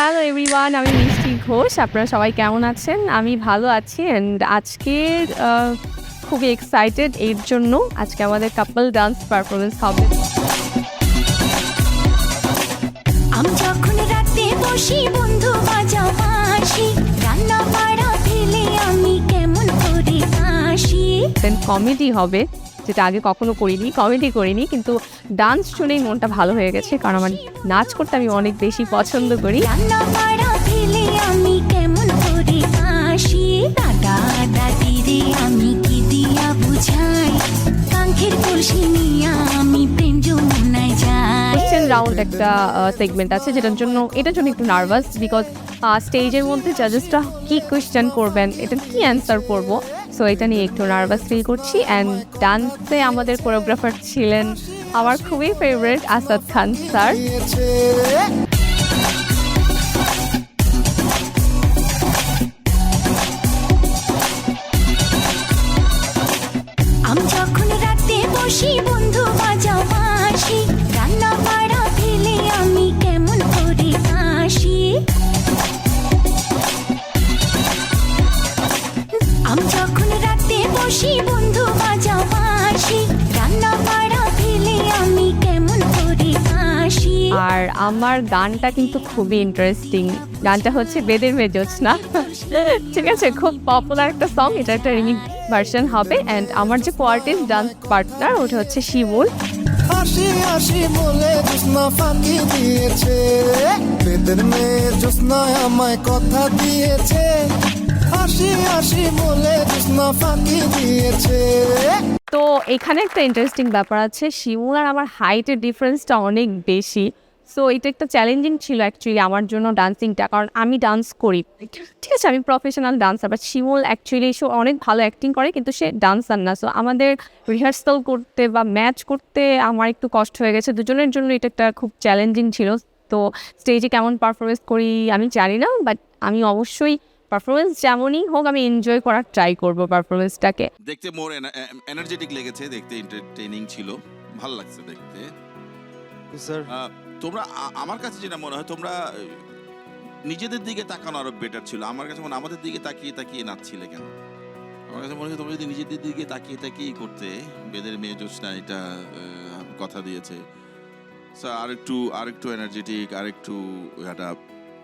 Hello everyone আমি মিষ্টি ঘোষ। আপনারা সবাই কেমন আছেন? আমি ভালো আছি। অ্যান্ড আজকে খুবই এক্সাইটেড এর জন্য আজকে আমাদের কাপল ডান্স পারফরমেন্স হবে। আমি যখন রাতে বসি বন্ধু বাজাও রান্না বাড়া ফেলে আমি কেমন করে আসি দেন কমেডি হবে। যেটা আগে কখনো করিনি কমেডি করিনি কিন্তু ডান্স শুনেই মনটা ভালো হয়ে গেছে কারণ আমার নাচ করতে আমি অনেক বেশি পছন্দ করি। আমি কেমন করে আসি দাদা দাদি রে আমি কি দিয়া বুঝাই? কাঙ্ক্ষের কলসি নিয়া আমি প্রেম যমুনায় যাই। কোশ্চেন রাউন্ড একটা সেগমেন্ট আছে যেটার জন্য এটার জন্য একটু নার্ভাস বিকজ স্টেজের মধ্যে জাজেসটা কি কোয়েশ্চেন করবেন এটা কি অ্যান্সার করব? সো এটা নিয়ে একটু নার্ভাস ফিল করছি অ্যান্ড ডান্সে আমাদের কোরিওগ্রাফার ছিলেন আমার খুবই ফেভারিট আসাদ খান স্যার আমার গানটা কিন্তু খুবই ইন্টারেস্টিং গানটা হচ্ছে বেদের মেজোজনা ঠিক আছে খুব পপুলার একটা সং এটা একটা রিমিক ভার্সন হবে। অ্যান্ড আমার যে কোয়ার্টিস ডান্স পার্টনার ওটা হচ্ছে শিমুল। বলে জোৎস্না ফাঁকি দিয়েছে। বেদের মেয়ে জোৎস্না আমায় কথা দিয়েছে। বলে জোৎস্না ফাঁকি দিয়েছে। তো এখানে একটা ইন্টারেস্টিং ব্যাপার আছে। শিমুল আর আমার হাইটের ডিফারেন্সটা অনেক বেশি। সো এটা একটা চ্যালেঞ্জিং ছিল অ্যাকচুয়ালি আমার জন্য ডান্সিংটা কারণ আমি ডান্স করি। ঠিক আছে আমি professional dancer but Shimul actually সে অনেক ভালো অ্যাক্টিং করে কিন্তু সে ডান্সার না। সো আমাদের রিহার্সাল করতে বা ম্যাচ করতে আমার একটু কষ্ট হয়ে গেছে। দুজনের জন্য এটা একটা খুব চ্যালেঞ্জিং ছিল। তো স্টেজে কেমন পারফরমেন্স করি আমি জানি না বাট আমি অবশ্যই পারফরমেন্স যেমনই হোক আমি এনজয় করার ট্রাই করব পারফরমেন্সটাকে দেখতে মোর এনার্জেটিক লেগেছে দেখতে এন্টারটেইনিং ছিল। ভালো লাগছে দেখতে। স্যার তোমরা আমার কাছে যেটা মনে হয় তোমরা নিজেদের দিকে তাকানো আরও বেটার ছিল। আমার কাছে মনে আমাদের দিকে তাকিয়ে তাকিয়ে নাচছিলে কেন? আমার কাছে মনে হয় তোমরা যদি নিজেদের দিকে তাকিয়ে তাকিয়ে করতে বেদের মেয়ে জোৎস্না এটা কথা দিয়েছে। So, আর একটু আর একটু এনার্জেটিক আর একটু এটা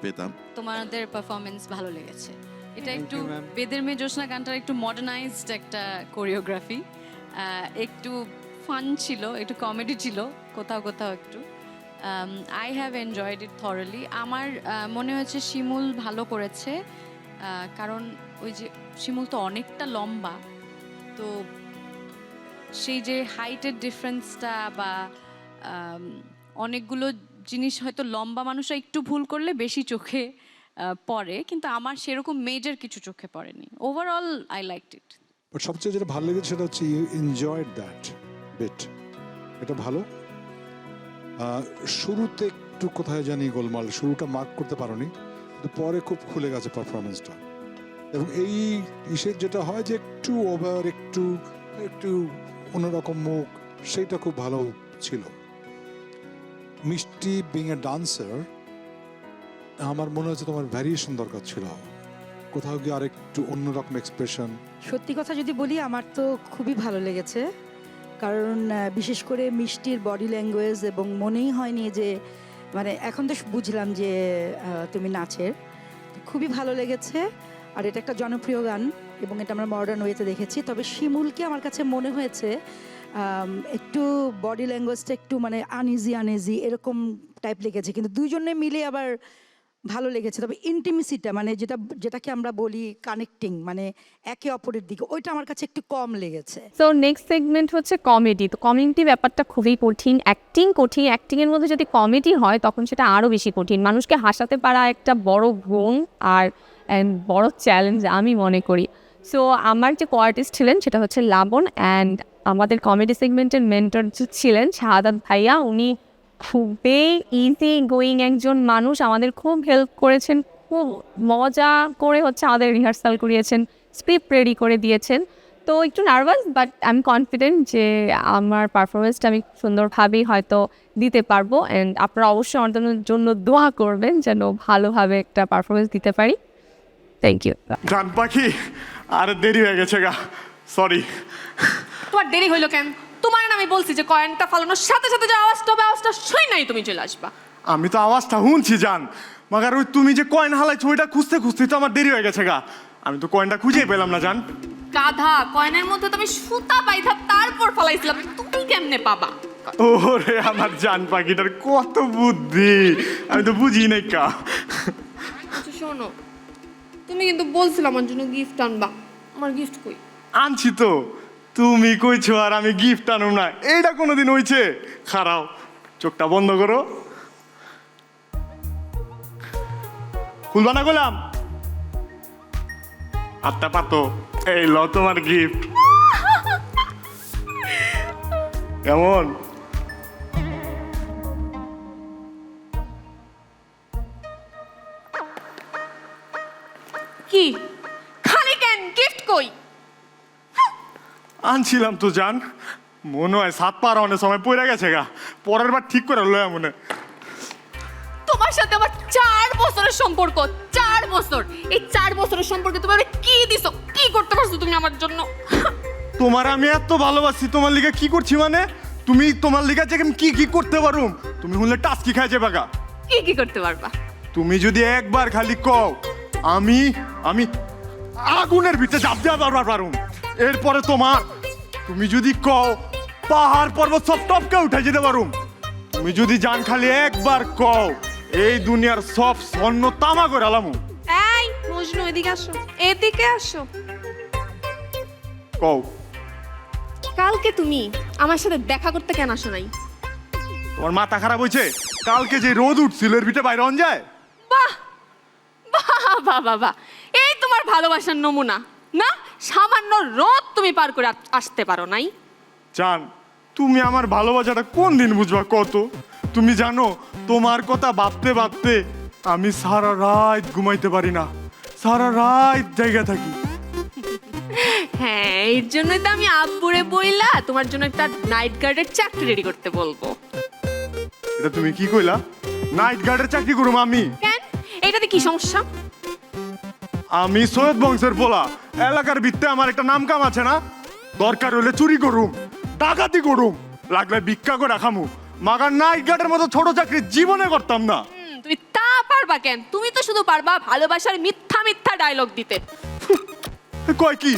পেতাম। তোমাদের পারফরমেন্স ভালো লেগেছে। এটা একটু বেদের মেয়ে জোৎস্না গানটার একটু মডার্নাইজড একটা কোরিওগ্রাফি একটু ফান ছিল একটু কমেডি ছিল কোথাও কোথাও একটু। I have enjoyed it thoroughly আমার মনে হয়েছে শিমুল ভালো করেছে কারণ ওই যে শিমুল তো অনেকটা লম্বা, তো সেই যে হাইটের ডিফারেন্সটা বা অনেকগুলো জিনিস হয়তো লম্বা মানুষরা একটু ভুল করলে বেশি চোখে পড়ে, কিন্তু আমার সেরকম মেজর কিছু চোখে পড়েনি। ওভারঅল আই লাইক ইট সবচেয়ে যেটা ভালো লেগেছে সেটা হচ্ছে ইউ এনজয়েড দ্যাট বিট এটা ভালো? শুরুতে একটু কোথায় জানি গোলমাল, শুরুটা মার্ক করতে পারোনি, কিন্তু পরে খুব খুলে গেছে পারফরমেন্সটা এবং এই ইসের যেটা হয় যে একটু ওভার একটু একটু অন্যরকম মুখ, সেইটা খুব ভালো ছিল। মিষ্টি বিং এ ডান্সার আমার মনে হচ্ছে তোমার ভ্যারিয়েশন দরকার ছিল। কোথাও গিয়ে আরেকটু অন্যরকম এক্সপ্রেশন সত্যি কথা যদি বলি, আমার তো খুবই ভালো লেগেছে। কারণ বিশেষ করে মিষ্টির বডি ল্যাঙ্গুয়েজ এবং মনেই হয়নি যে মানে এখন তো বুঝলাম যে তুমি নাচের। খুবই ভালো লেগেছে। আর এটা একটা জনপ্রিয় গান এবং এটা আমরা মডার্ন ওয়েতে দেখেছি। তবে শিমুলকে আমার কাছে মনে হয়েছে একটু বডি ল্যাঙ্গুয়েজটা একটু মানে আনইজি আনইজি এরকম টাইপ লেগেছে। কিন্তু দুজনে মিলে আবার ভালো লেগেছে। তবে ইন্টিমিসিটা মানে যেটা, যেটাকে আমরা বলি কানেক্টিং মানে একে অপরের দিকে, ওইটা আমার কাছে একটু কম লেগেছে। সো নেক্সট সেগমেন্ট হচ্ছে কমেডি তো কমেডি ব্যাপারটা খুবই কঠিন। অ্যাক্টিং কঠিন। অ্যাক্টিংয়ের মধ্যে যদি কমেডি হয়, তখন সেটা আরও বেশি কঠিন। মানুষকে হাসাতে পারা একটা বড় গুণ আর বড় চ্যালেঞ্জ আমি মনে করি। সো আমার যে কোয়ার্টিস্ট ছিলেন, সেটা হচ্ছে লাবণ অ্যান্ড আমাদের কমেডি সেগমেন্টের মেন্টর ছিলেন, শাহাদাত ভাইয়া, উনি খুবই ইজি গোয়িং একজন মানুষ। আমাদের খুব হেল্প করেছেন খুব মজা করে হচ্ছে আমাদের রিহার্সাল করিয়েছেন স্ক্রিপ্ট রেডি করে দিয়েছেন। তো একটু নার্ভাস বাট আমি কনফিডেন্ট যে আমার পারফরমেন্সটা আমি সুন্দরভাবেই হয়তো দিতে পারব। অ্যান্ড আপনারা অবশ্যই আমাদের জন্য দোয়া করবেন যেন ভালোভাবে একটা পারফরমেন্স দিতে পারি। থ্যাংক ইউ জান পাখি আর দেরি হয়ে গেছে গা। সরি তোমার দেরি হইল কেন? আমি বলছি যে কয়েনটা ফালানোর সাথে সাথে যে আওয়াজটা হবে আওয়াজটা শুই নাই তুমি চলে আসবা। আমি তো আওয়াজটা শুনছি জান। মাগার ওই তুমি যে কয়েন হালাইছো ওইটা খুঁজতে খুঁজতে তো আমার দেরি হয়ে গেছে গা। আমি তো কয়েনটা খুঁজেই পেলাম না জান। গাধা কয়েনের মধ্যে তুমি সুতা পাইথা তারপর ফালাইছিলাম। তুমি কেমনে পাবা? ওরে আমার জান পাখিটার কত বুদ্ধি। আমি তো বুঝি নাই কা। আচ্ছা শোনো। তুমি কিন্তু বলছিলাম আমার জন্য গিফট আনবা। আমার গিফট কই? আনছি তো। তুমি কইছো আর আমি গিফট আনো না। এইটা কোনোদিন হইছে? খারাও চোখটা বন্ধ করো। খুলবা না গোলাম? আত্মা পাতো। এই ল তোমার গিফট কেমন? কি? খালি কেন? গিফট কই? আনছিলাম তো জান। মনে হয় সাত পার অনেক সময় পড়ে গেছে গা। পরের বার ঠিক করে লয় মনে। তোমার সাথে আমার চার বছরের সম্পর্ক চার বছর। এই চার বছরের সম্পর্কে তুমি আমাকে কি দিছো? কি করতে পারছ তুমি আমার জন্য? তোমার আমি এত ভালোবাসি তোমার লিগে কি করছি মানে? তুমি তোমার লিগে যে কি কি করতে পারুম? তুমি হলে টাস্কি খাই যাবে গা। কি কি করতে পারবা? তুমি যদি একবার খালি কও আমি আমি আগুনের ভিতরে জাপ দেওয়া বারবার পারুম। এরপরে তোমার তুমি যদি কও পাহাড় পর্বত সব টপকে উঠে যেতে পারুম। তুমি যদি জান খালি একবার কও এই দুনিয়ার সব স্বর্ণ তামা করে আলামু। এই মজনু এদিকে আসো। এদিকে আসো। কও। কালকে তুমি আমার সাথে দেখা করতে কেন আসো নাই? তোমার মাথা খারাপ হয়েছে? কালকে যে রোদ উঠছিল এর ভিতরে বাইরে অন যায়? বাহ বাহ বাহ বাহ। এই তোমার ভালোবাসার নমুনা না? সামান্য রোদ তুমি পার করে আসতে পারো নাই। জান তুমি আমার ভালোবাসাটা কোন দিন বুঝবা কত? তুমি জানো তোমার কথা ভাবতে ভাবতে আমি সারা রাত ঘুমাইতে পারি না। সারা রাত জায়গা থাকি। হ্যাঁ এর জন্যই তো আমি আব্বুরে বইলা তোমার জন্য একটা নাইট গার্ডের চাকরি রেডি করতে বলব। এটা তুমি কি কইলা? নাইট গার্ডের চাকরি করুম আমি। কেন? এটাতে কি সমস্যা? আমি সৈয়দ বংশের পোলা। এলাকার ভিত্তে আমার একটা নাম কাম আছে না? দরকার হলে চুরি করুম ডাকাতি করুম লাগলে ভিক্ষা করে খামু। মাগার নাইট গার্ডের মতো ছোট চাকরি জীবনে করতাম না। তুমি তা পারবা কেন? তুমি তো শুধু পারবা ভালোবাসার মিথ্যা মিথ্যা ডায়লগ দিতে। কয় কি?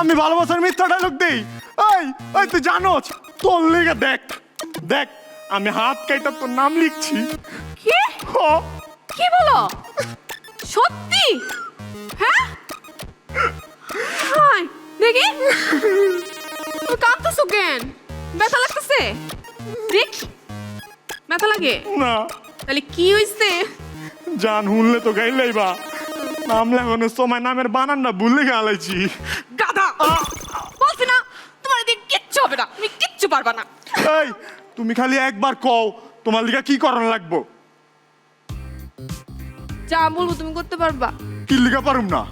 আমি ভালোবাসার মিথ্যা ডায়লগ দেই? এই এই তুই জানোস তোর লেগে দেখ দেখ আমি হাত কাইটা তোর নাম লিখছি। কি? কি বলো? সত্যি? হ্যাঁ? হাই দেখি। তুমি কাঁদতেছো কেন? ব্যথা লাগতেছে? দেখ। ব্যথা লাগে? না। তাহলে কি হইছে? জান হুনলে তো গাইলেই বা নাম লেখানোর সময় নামের বানানটা ভুলে গেলাইছি। গাধা! বলছি না তোমার এদিকে কিচ্ছু হবে না। তুমি কিচ্ছু পারবা না। এই তুমি খালি একবার কও তোমার লিগা কি করানো লাগবো? যা বলব তুমি করতে পারবা। কি লিগা পারুম না।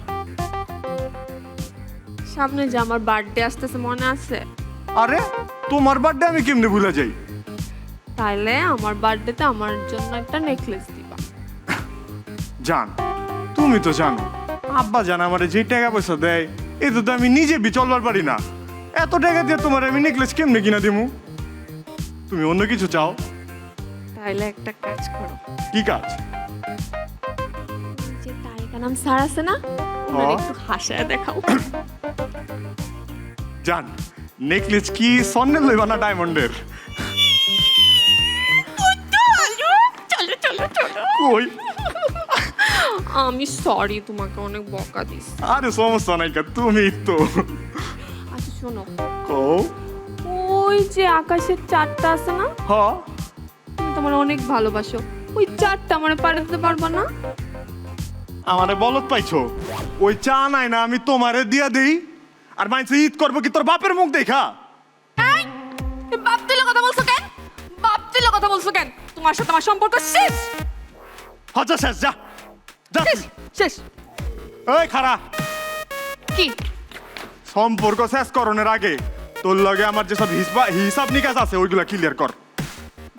সামনে যে আমার বার্থডে আসতেছে মনে আছে? আরে তোমার বার্থডে আমি কেমনে ভুলে যাই? তাইলে আমার বার্থডেতে আমার জন্য একটা নেকলেস দিবা। জান তুমি তো জানো আব্বা জান আমার যে টাকা পয়সা দেয় এতে তো আমি নিজে বি চলবার পারি না। এত টাকা দিয়ে তোমার আমি নেকলেস কেমনে কিনা দিমু? তুমি অন্য কিছু চাও? তাইলে একটা কাজ করো। কি কাজ? নাম স্যার আছে না? ওনার হ্যাঁ। একটু হাসায় দেখাও। জান নেকলেস কি স্বর্ণের লইবা না ডায়মন্ডের? চলো চলো চলো কই? আমি সরি তোমাকে অনেক বকা দিস আরে সমস্যা নাই কা তুমি তো। আচ্ছা শোনো। কও? ওই যে আকাশের চারটা আছে না? হ। তুমি তোমার অনেক ভালোবাসো। ওই চারটা মানে পাঠাতে পারবা না। আমারে বলত পাইছো? ওই চা নাই না আমি তোমারে দিয়া দেই। আর মাইছে ঈদ করব কি তোর বাপের মুখ দেখা? বাপ তুলে কথা বলছো কেন? বাপ তুলে কথা বলছো কেন? তোমার সাথে আমার সম্পর্ক শেষ। হচ্ছে শেষ যা। যা। শেষ শেষ। এই খারা কি? সম্পর্ক শেষ করণের আগে তোর লগে আমার যেসব হিসা- হিসাব নিকাশ আছে ওইগুলা ক্লিয়ার কর।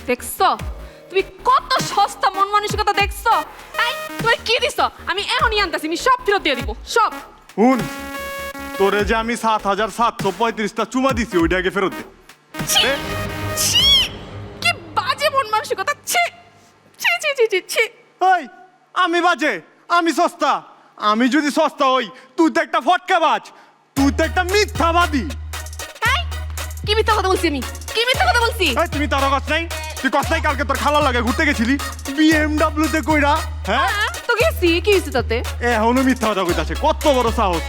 দেখছ? তুমি কত সস্তা মন মানসিকতা দেখছ? তুমি কি দিছো? আমি এখনই আনতাছি আমি সব ফেরত দিয়ে দিব সব। হুন তোরে যে আমি সাত হাজার সাতশো পঁয়ত্রিশটা চুমা দিছি ওইটা আগে ফেরত দে। ছি! এ? ছি! কি বাজে মন মানসিকতা ছি ছি ছি ছি ছি ছি। ওই আমি বাজে আমি সস্তা। আমি যদি সস্তা হই তুই তো একটা ফটকা বাজ তুই তো একটা মিথ্যাবাদী। এই কি মিথ্যা কথা বলছি আমি? কি মিথ্যা কথা বলছি? এই তুমি তার কাছ নাই? তুই কস নাই? কালকে তোর খালা লাগে ঘুরতে গেছিলি? বিএমডাব্লিউ তে কইরা হ্যাঁ? হ্যাঁ, গেছি কি হয়েছে তাতে? এখনও মিথ্যা কথা কইতাছে কত বড় সাহস।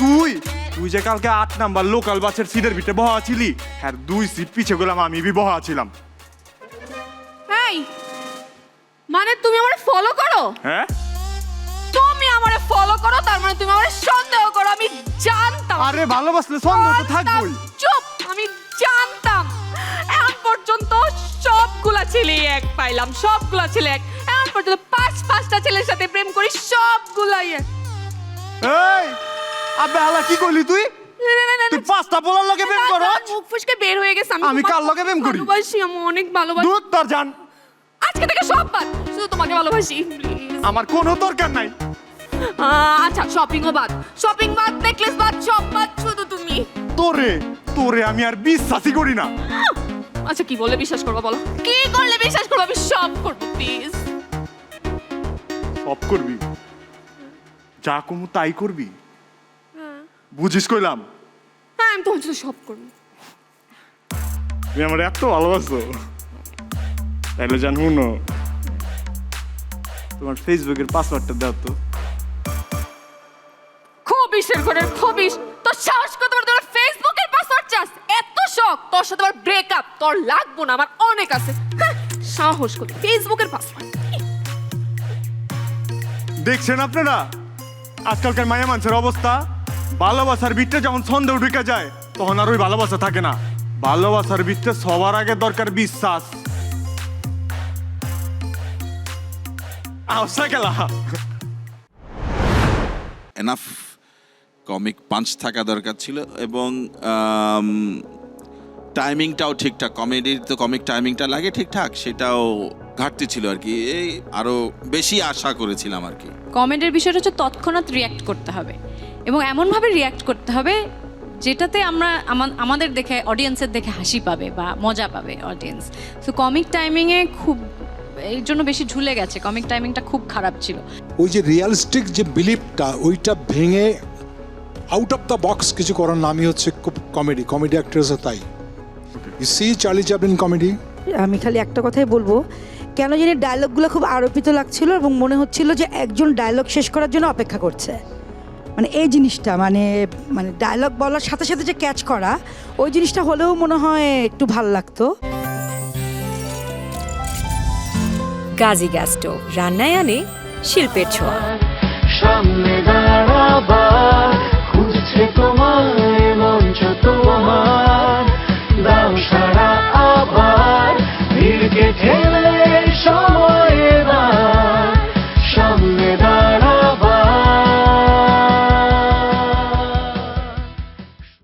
তুই তুই যে কালকে আট নাম্বার লোকাল বাসের সিটের ভিতরে বহা ছিলি আর দুই সিট পিছে গেলাম আমি বি বহা ছিলাম। এই মানে তুমি আমারে ফলো করো? হ্যাঁ? তুমি আমারে ফলো করো তার মানে তুমি আমারে সন্দেহ করো আমি জানতাম। আরে ভালোবাসলে সন্দেহ তো জানতাম। থাকবই। চুপ আমি জানতাম। এখন পর্যন্ত সবগুলা ছেলে এক পাইলাম সবগুলা ছেলে এক। এখন পর্যন্ত পাঁচ পাঁচটা ছেলের সাথে প্রেম করি সবগুলাই এই আবে আলা কি কইলি তুই? তুই পাঁচটা বলার লগে প্রেম না, করো না, মুখ ফুসকে বের হয়ে গেছে আমি কার লগে প্রেম করি? ভালোবাসি আমি অনেক ভালোবাসি। দুধ তোর জান। আজকে থেকে সব বাদ শুধু তোমাকে ভালোবাসি আমার কোনো দরকার নাই। আচ্ছা শপিংও বাদ। শপিং বাদ নেকলেস বাদ সব বাদ শুধু তুমি। তোরে তোরে আমি আর বিশ্বাসই করি না। আচ্ছা কি বলে বিশ্বাস করব বলো? কি করলে বিশ্বাস করব? আমি সব করব প্লিজ সব করবি। যা কমু তাই করবি। বুঝিস কইলাম। হ্যাঁ আমি তোমার জন্য সব করব। তুমি আমার এত ভালোবাসো। তাইলে জান শুনো তোমার ফেসবুকের পাসওয়ার্ডটা দাও তো। খবিসের ঘরে খবিস তোর সাহস কত বড়? তোর ফেসবুকের পাসওয়ার্ড চাস? এত শখ। তোর সাথে আমার ব্রেকআপ তোর লাগবো না আমার অনেক আছে। হ্যাঁ, সাহস কত ফেসবুকের পাসওয়ার্ড দেখছেন আপনারা? আজকালকার মায়া মানুষের অবস্থা, ভালোবাসার ভিতরে যখন সন্দেহ ঢুকে যায়, তখন আর ওই ভালোবাসা থাকে না। ভালোবাসার ভিতরে সবার আগে দরকার বিশ্বাস। এনাফ কমিক পাঞ্চ থাকা দরকার ছিল এবং টাইমিংটাও ঠিকঠাক। কমেডির তো কমিক টাইমিংটা লাগে ঠিকঠাক, সেটাও ঘাটতি ছিল আর কি। এই আরও বেশি আশা করেছিলাম আর কি। কমেন্টের বিষয়টা হচ্ছে তৎক্ষণাৎ রিয়াক্ট করতে হবে এবং এমনভাবে রিয়াক্ট করতে হবে যেটাতে আমরা আমাদের দেখে অডিয়েন্সের দেখে হাসি পাবে বা মজা পাবে অডিয়েন্স তো কমিক টাইমিংয়ে খুব এর জন্য বেশি ঝুলে গেছে। কমিক টাইমিংটা খুব খারাপ ছিল। ওই যে রিয়ালিস্টিক যে বিলিফটা ওইটা ভেঙে আউট অফ দ্য বক্স কিছু করার নামই হচ্ছে খুব কমেডি কমেডি অ্যাক্ট্রেসও তাই। You see Charlie Chaplin comedy আমি খালি একটা কথাই বলব কেন জানি ডায়লগগুলো খুব আরোপিত লাগছিল এবং মনে হচ্ছিল যে একজন ডায়লগ শেষ করার জন্য অপেক্ষা করছে। মানে এই জিনিসটা মানে মানে ডায়লগ বলার সাথে সাথে যে ক্যাচ করা ওই জিনিসটা হলেও মনে হয় একটু ভালো লাগতো। গাজী গ্যাস্টো রান্নায় আনে শিল্পের ছোঁয়া। সামনে খুঁজছে তোমায় মঞ্চ তোমার। সারা আবার ভিড়কে ঠেলা